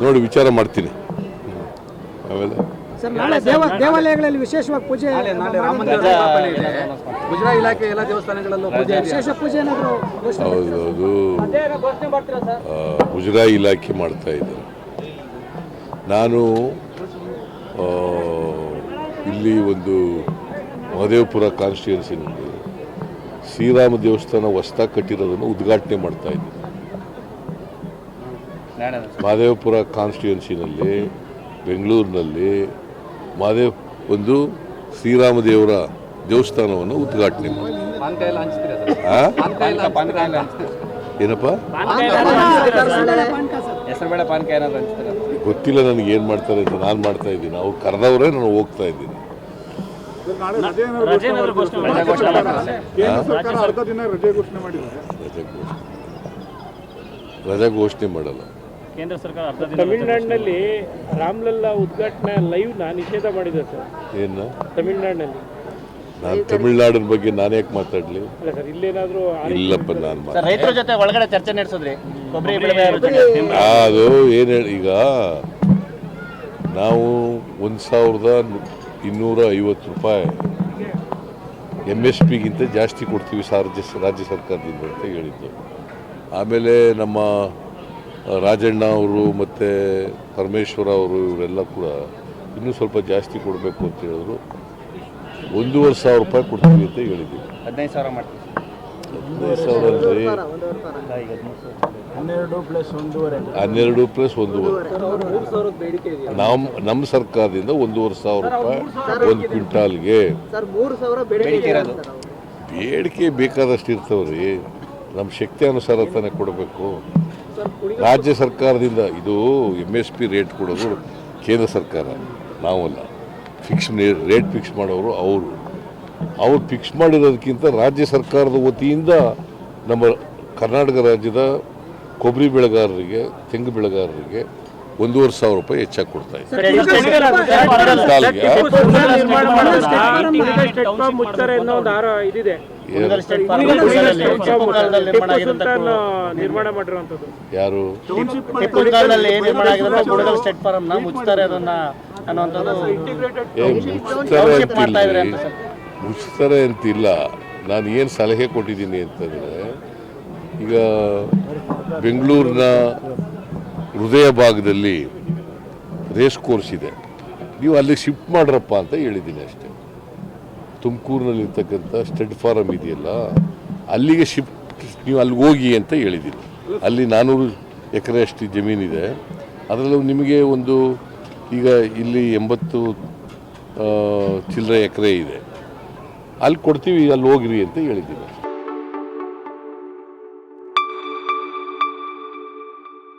ನೋಡಿ ವಿಚಾರ ಮಾಡ್ತೀನಿ. ಆಮೇಲೆ ಸರ್ ನಾಳೆ ದೇವ ದೇವಾಲಯಗಳಲ್ಲಿ ವಿಶೇಷವಾಗಿ ಪೂಜೆ ಗುಜರಾತ್ ಇಲಾಖೆ ಎಲ್ಲ ದೇವಸ್ಥಾನಗಳಲ್ಲೂ ಪೂಜೆ ಇದೆ. ವಿಶೇಷ ಪೂಜೆ ಏನಾದರೂ ಘೋಷಣೆ ಹೌದು ಅದು ಆ, ಮುಜರಾ ಇಲಾಖೆ ಮಾಡ್ತಾ ಇದ್ದಾರೆ. ನಾನು ಆ, ಇಲ್ಲಿ ಒಂದು ಮಹದೇವಪುರ ಕಾನ್ಸ್ಟಿಟ್ಯೂನ್ಸಿನಲ್ಲಿ ಶ್ರೀರಾಮ ದೇವಸ್ಥಾನ ಹೊಸ್ದಾಗಿ ಕಟ್ಟಿರೋದನ್ನು ಉದ್ಘಾಟನೆ ಮಾಡ್ತಾ ಇದ್ದೀನಿ. ಮಹದೇವಪುರ ಕಾನ್ಸ್ಟಿಟ್ಯೂನ್ಸಿನಲ್ಲಿ ಬೆಂಗಳೂರಿನಲ್ಲಿ ಮಹದೇವ್ ಒಂದು ಶ್ರೀರಾಮದೇವರ ದೇವಸ್ಥಾನವನ್ನು ಉದ್ಘಾಟನೆ ಮಾಡಿ. ಏನಪ್ಪ? ಗೊತ್ತಿಲ್ಲ ನನಗೆ ಏನು ಮಾಡ್ತಾರೆ ಅಂತ ನಾನು ಮಾಡ್ತಾ ಇದ್ದೀನಿ. ಅವ್ರು ಕರೆದವರೇ ನಾನು ಹೋಗ್ತಾ ಇದ್ದೀನಿ. ರಜೆ ಘೋಷಣೆ ಮಾಡಲ್ಲ. ಕೇಂದ್ರ ಸರ್ಕಾರ ಅರ್ಧ ದಿನ ತಮಿಳುನಾಡಿನಲ್ಲಿ ರಾಮ್ಲಲ್ಲಾ ಉದ್ಘಾಟನೆ ಲೈವ್ ನಾ ನಿಷೇಧ ಮಾಡಿದೆ ಸರ್. ಏನು? ತಮಿಳುನಾಡಿನಲ್ಲಿ. ನಾನು ತಮಿಳ್ನಾಡಿನ ಬಗ್ಗೆ ನಾನು ಯಾಕೆ ಮಾತಾಡಲಿ? ಅಲ್ಲ ಸರ್ ಇಲ್ಲೇನಾದ್ರೂ ಇಲ್ಲಪ್ಪ ನಾನು ಸರ್ ರೈತರ ಜೊತೆ ಒಳಗಡೆ ಚರ್ಚೆ ನಡೆಸಿದ್ರಿ. ಕೊಬ್ಬರಿ ಬೆಳೆ ಅದು ಏನು ಹೇಳಿ ಈಗ ನಾವು ಒಂದು ಸಾವಿರದ ಇನ್ನೂರ ಐವತ್ತು ರೂಪಾಯಿ ಎಂ ಎಸ್ ಪಿಗಿಂತ ಜಾಸ್ತಿ ಕೊಡ್ತೀವಿ ಸಾರ್ಜ ರಾಜ್ಯ ಸರ್ಕಾರದಿಂದ ಅಂತ ಹೇಳಿದ್ದು. ಆಮೇಲೆ ನಮ್ಮ ರಾಜಣ್ಣ ಅವರು ಮತ್ತು ಪರಮೇಶ್ವರ ಅವರು ಇವರೆಲ್ಲ ಕೂಡ ಇನ್ನೂ ಸ್ವಲ್ಪ ಜಾಸ್ತಿ ಕೊಡಬೇಕು ಅಂತ ಹೇಳಿದ್ರು. ಒಂದೂವರೆ ಸಾವಿರ ರೂಪಾಯಿ ಕೊಡ್ತೀವಿ ಅಂತ ಹೇಳಿದ್ವಿ ಹದಿನೈದು ಸಾವಿರ ಮಾಡ್ತೀವಿ. ಹದಿನೈದು ಸಾವಿರ ಅಲ್ರಿ ಹನ್ನೆರಡು ಪ್ಲಸ್ ಒಂದೂವರೆ. ನಮ್ಮ ನಮ್ಮ ಸರ್ಕಾರದಿಂದ ಒಂದೂವರೆ ಸಾವಿರ ರೂಪಾಯಿ ಒಂದು ಕ್ವಿಂಟಾಲ್ಗೆ. ಸರ್ ಮೂರು ಸಾವಿರ ಬೇಡಿಕೆ ಇರೋದು. ಬೇಡಿಕೆ ಬೇಕಾದಷ್ಟು ಇರ್ತಾವ್ರಿ. ನಮ್ಮ ಶಕ್ತಿ ಅನುಸಾರ ತಾನೇ ಕೊಡಬೇಕು. ರಾಜ್ಯ ಸರ್ಕಾರದಿಂದ ಇದು ಎಂ ಎಸ್ ಪಿ ರೇಟ್ ಕೊಡೋದು ಕೇಂದ್ರ ಸರ್ಕಾರ, ನಾವಲ್ಲ. ಫಿಕ್ಸ್ ರೇಟ್ ಫಿಕ್ಸ್ ಮಾಡೋರು ಅವರು. ಅವ್ರು ಫಿಕ್ಸ್ ಮಾಡಿರೋದಕ್ಕಿಂತ ರಾಜ್ಯ ಸರ್ಕಾರದ ವತಿಯಿಂದ ನಮ್ಮ ಕರ್ನಾಟಕ ರಾಜ್ಯದ ಕೊಬ್ಬರಿ ಬೆಳೆಗಾರರಿಗೆ, ತೆಂಗು ಬೆಳೆಗಾರರಿಗೆ ಒಂದೂವರೆ ಸಾವಿರ ರೂಪಾಯಿ ಹೆಚ್ಚಾಗಿ ಕೊಡ್ತಾ ಯಾರು. ಮುಚ್ತಾರೆ ಅಂತಿಲ್ಲ. ನಾನು ಏನು ಸಲಹೆ ಕೊಟ್ಟಿದ್ದೀನಿ ಅಂತಂದರೆ ಈಗ ಬೆಂಗಳೂರಿನ ಹೃದಯ ಭಾಗದಲ್ಲಿ ರೇಸ್ ಕೋರ್ಸ್ ಇದೆ ನೀವು ಅಲ್ಲಿ ಶಿಫ್ಟ್ ಮಾಡ್ರಪ್ಪ ಅಂತ ಹೇಳಿದ್ದೀನಿ ಅಷ್ಟೇ. ತುಮಕೂರಿನಲ್ಲಿ ಇರ್ತಕ್ಕಂಥ ಸ್ಟೆಡ್ ಫಾರಮ್ ಇದೆಯಲ್ಲ, ಅಲ್ಲಿಗೆ ಶಿಫ್ಟ್ ನೀವು ಅಲ್ಲಿಗೆ ಹೋಗಿ ಅಂತ ಹೇಳಿದ್ದೀನಿ. ಅಲ್ಲಿ ನಾನ್ನೂರು ಎಕರೆ ಅಷ್ಟು ಜಮೀನಿದೆ. ಅದರಲ್ಲೂ ನಿಮಗೆ ಒಂದು ಈಗ ಇಲ್ಲಿ ಎಂಬತ್ತು ಚಿಲ್ಲರೆ ಎಕರೆ ಇದೆ. ಅಲ್ಲಿ ಕೊಡ್ತೀವಿ, ಅಲ್ಲಿ ಹೋಗಿರಿ ಅಂತ ಹೇಳಿದ್ದೀನಿ